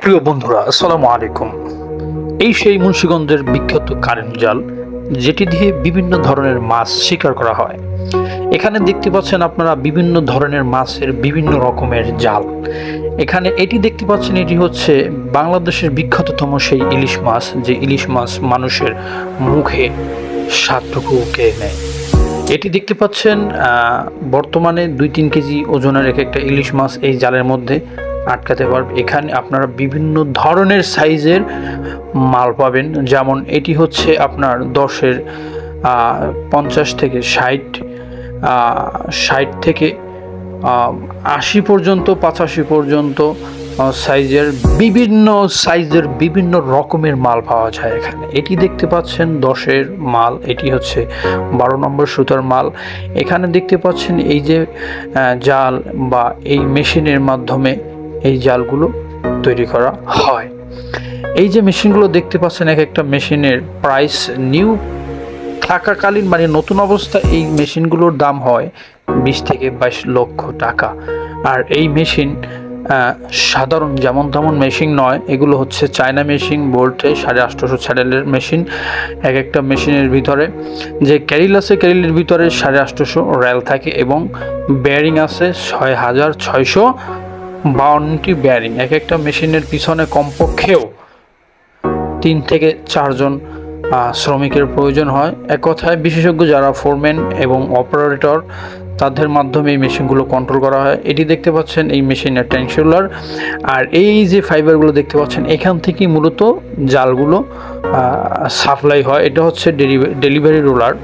সুপ্রিয় বন্ধুরা, আসসালামু আলাইকুম। এই সেই মুন্সিগঞ্জের বিখ্যাত কারেন্ট জাল, যেটি দিয়ে বিভিন্ন ধরনের মাছ শিকার করা হয়। এখানে দেখতে পাচ্ছেন আপনারা বিভিন্ন ধরনের মাছের বিভিন্ন রকমের জাল। এখানে এটি দেখতে পাচ্ছেন, এটি হচ্ছে বাংলাদেশের বিখ্যাততম সেই ইলিশ মাছ, যে ইলিশ মাছ মানুষের মুখে স্বাদটুকু খেয়ে নেয় এটি দেখতে পাচ্ছেন বর্তমানে দুই তিন কেজি ওজনের এক একটা ইলিশ মাছ এই জালের মধ্যে আটকাতে পারবে। এখানে আপনারা বিভিন্ন ধরনের সাইজের মাল পাবেন। যেমন এটি হচ্ছে আপনার দশের পঞ্চাশ থেকে ষাট ষাট থেকে আশি পর্যন্ত, পঁচাশি পর্যন্ত সাইজের বিভিন্ন সাইজের বিভিন্ন রকমের মাল পাওয়া যায় এখানে। এটি দেখতে পাচ্ছেন দশের মাল। এটি হচ্ছে বারো নম্বর সুতার মাল। এখানে দেখতে পাচ্ছেন এই যে জাল বা এই মেশিনের মাধ্যমে এই জালগুলো তৈরি করা হয়। এই যে মেশিনগুলো দেখতে পাচ্ছেন, এক একটা মেশিনের প্রাইস নিউ থাকাকালীন মানে নতুন অবস্থা, এই মেশিনগুলোর দাম হয় বিশ থেকে বাইশ লক্ষ টাকা। আর এই মেশিন সাধারণ যেমন তেমন মেশিন নয়, এগুলো হচ্ছে চায়না মেশিন, বোল্টে সাড়ে আটশোশো চ্যানেলের মেশিন, এক একটা মেশিনের ভিতরে যে ক্যারিল আছে, ক্যারিলের ভিতরে সাড়ে আটশোশো রেল থাকে এবং বেয়ারিং আছে ছয় হাজার ছয়শো বাউন্নটি বেয়ারিং এক একটা মেশিনের পিছনে কমপক্ষেও তিন থেকে চারজন শ্রমিকের প্রয়োজন হয়। এক কথায়, বিশেষজ্ঞ যারা ফোরম্যান এবং অপারেটর তাদের মাধ্যমে এই মেশিনগুলো কন্ট্রোল করা হয়। এটি দেখতে পাচ্ছেন এই মেশিনের ট্যাঙ্কশোলার আর এই যে ফাইবারগুলো দেখতে পাচ্ছেন, এখান থেকেই মূলত জালগুলো সাপ্লাই হয়। এটা হচ্ছে ডেলিভারি রোলার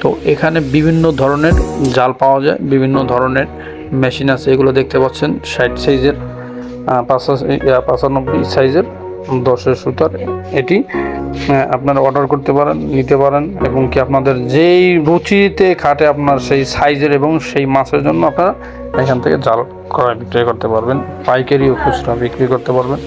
তো এখানে বিভিন্ন ধরনের জাল পাওয়া যায়, বিভিন্ন ধরনের মেশিন আছে, এগুলো দেখতে পাচ্ছেন, ষাট সাইজের পাঁচানব্বই সাইজের দশের সুতার। এটি আপনারা অর্ডার করতে পারেন, নিতে পারেন, এবং কি আপনাদের যেই রুচিতে খাটে আপনার সেই সাইজের এবং সেই মাছের জন্য আপনারা এখান থেকে জাল ক্রয় বিক্রয় করতে পারবেন পাইকারি ও খুচরা বিক্রি করতে পারবেন।